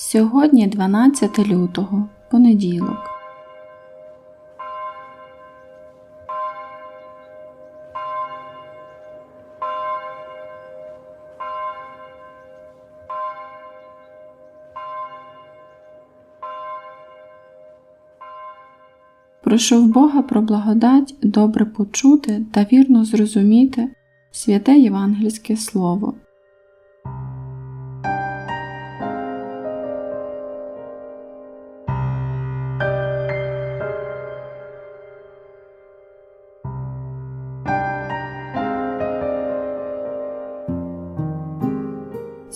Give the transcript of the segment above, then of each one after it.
Сьогодні 12 лютого, понеділок. Прошу в Бога про благодать добре почути та вірно зрозуміти святе євангельське слово.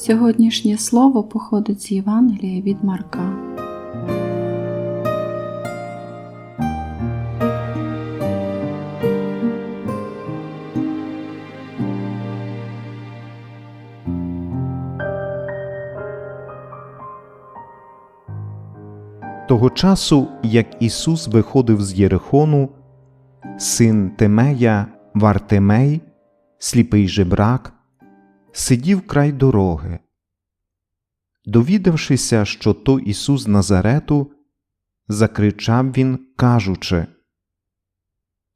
Сьогоднішнє слово походить з Євангелія від Марка. Того часу, як Ісус виходив з Єрихону, син Тимея Вартимей, сліпий жебрак, сидів край дороги. Довідавшися, що то Ісус Назарету, закричав він, кажучи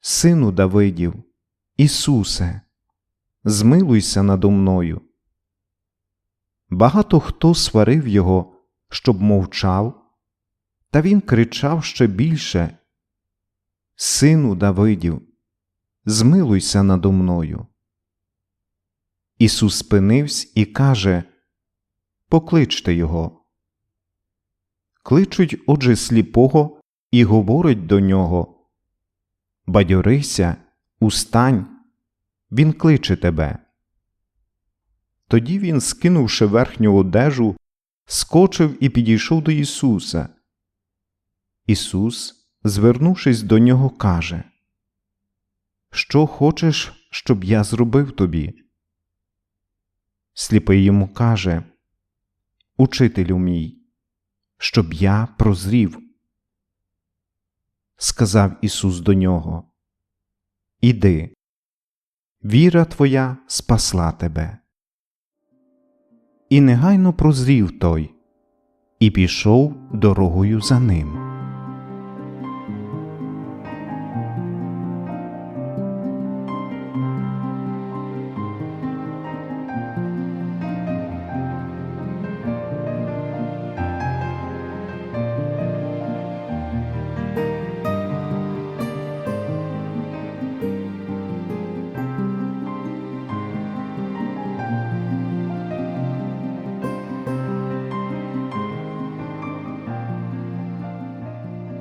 Сину Давидів, Ісусе, змилуйся надо мною. Багато хто сварив його, щоб мовчав. Та він кричав ще більше Сину Давидів, змилуйся надо мною. Ісус спинився і каже Покличте його. Кличуть, отже, сліпого і говорить до нього Бадьорися, устань, він кличе тебе. Тоді він, скинувши верхню одежу, скочив і підійшов до Ісуса. Ісус, звернувшись до нього, каже Що хочеш, щоб я зробив тобі? Сліпий йому каже Учителю мій, щоб я прозрів. Сказав Ісус до нього Іди, віра твоя спасла тебе. І негайно прозрів той, і пішов дорогою за ним.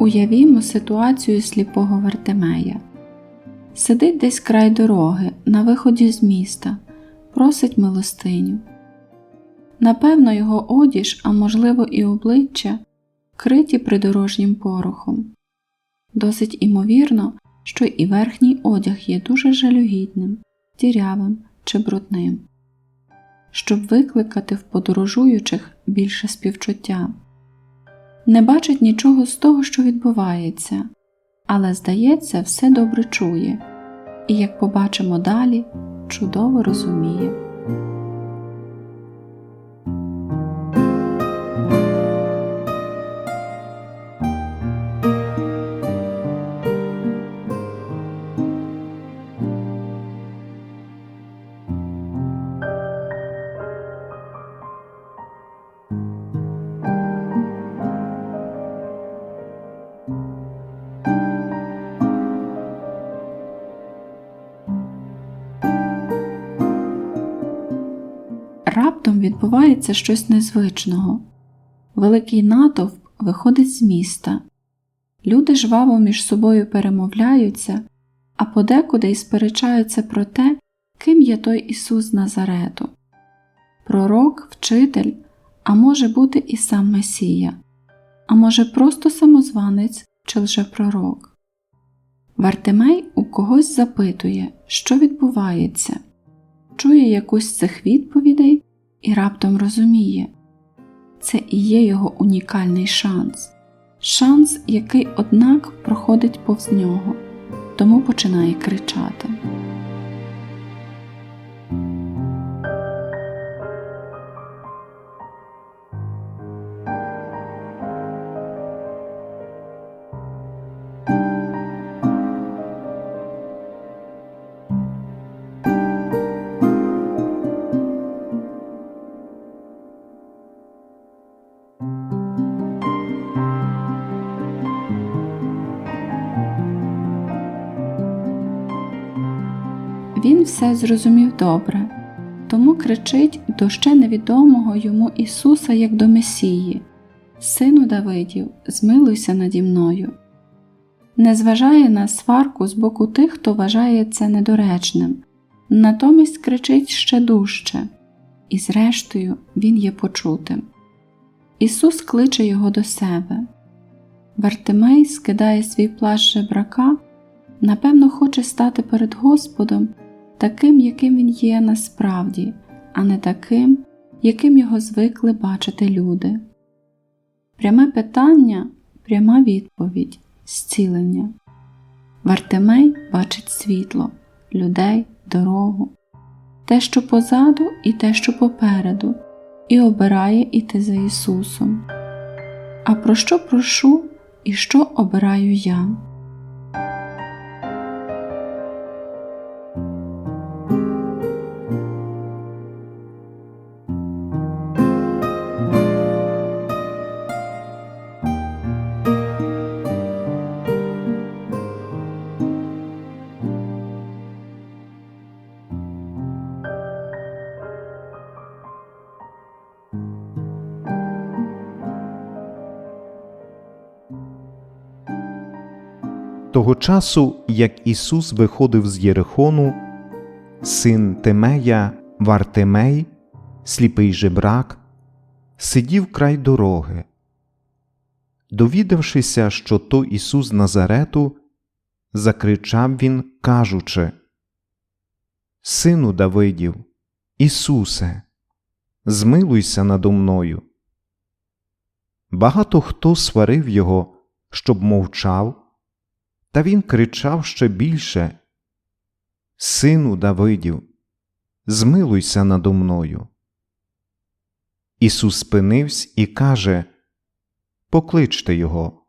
Уявімо ситуацію сліпого Вартимея. Сидить десь край дороги, на виході з міста, просить милостиню. Напевно, його одіж, а можливо, і обличчя, криті придорожнім порохом. Досить імовірно, що і верхній одяг є дуже жалюгідним, дірявим чи брудним, щоб викликати в подорожуючих більше співчуття не бачить нічого з того, що відбувається, але, здається, все добре чує і, як побачимо далі, чудово розуміє. Відбувається щось незвичного. Великий натовп виходить з міста. Люди жваво між собою перемовляються, а подекуди й сперечаються про те, ким є той Ісус Назарету. Пророк, вчитель, а може бути і сам Месія, а може просто самозванець чи лжепророк. Вартимей у когось запитує, що відбувається чує якусь з цих відповідей і раптом розуміє це і є його унікальний шанс, шанс, який, однак, проходить повз нього, тому починає кричати. Він все зрозумів добре, тому кричить до ще невідомого йому Ісуса як до Месії Сину Давидів, змилуйся наді мною. Не зважає на сварку з боку тих, хто вважає це недоречним, натомість кричить ще дужче, і зрештою він є почутим. Ісус кличе його до себе. Вартимей скидає свій плащ жебрака, напевно, хоче стати перед Господом таким, яким він є насправді, а не таким, яким його звикли бачити люди. Пряме питання, пряма відповідь, зцілення. Вартимей бачить світло, людей, дорогу, те, що позаду, і те, що попереду, і обирає іти за Ісусом. А про що прошу і що обираю я? Того часу, як Ісус виходив з Єрихону, син Тимея Вартимей, сліпий жебрак, сидів край дороги. Довідавшися, що то Ісус Назарету, закричав він, кажучи Сину Давидів, Ісусе, змилуйся надо мною. Багато хто сварив його, щоб мовчав. Та він кричав ще більше Сину Давидів, змилуйся надо мною. Ісус спинився і каже Покличте його.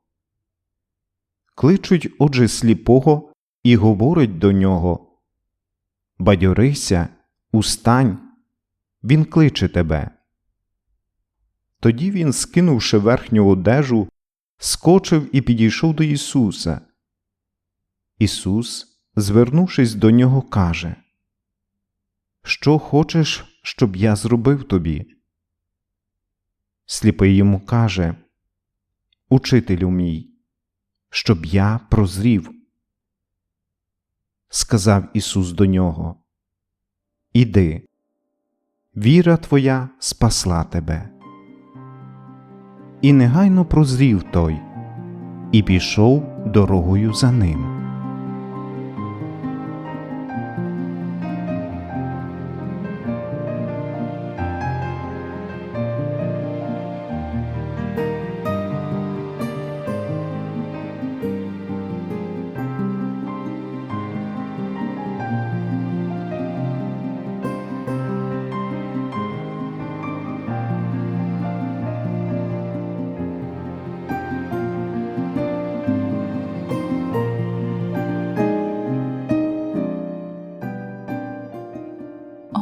Кличуть, отже, сліпого і говорить до нього Бадьорися, устань, він кличе тебе. Тоді він, скинувши верхню одежу, скочив і підійшов до Ісуса. Ісус, звернувшись до нього, каже Що хочеш, щоб я зробив тобі? Сліпий йому каже Учителю мій, щоб я прозрів. Сказав Ісус до нього Іди, віра твоя спасла тебе. І негайно прозрів той, і пішов дорогою за ним.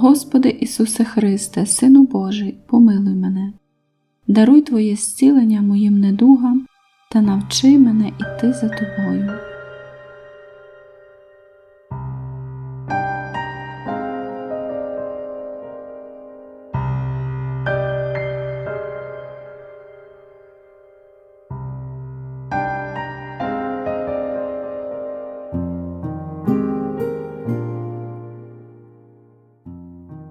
Господи Ісусе Христе, Сину Божий, помилуй мене, даруй Твоє зцілення моїм недугам та навчи мене іти за Тобою.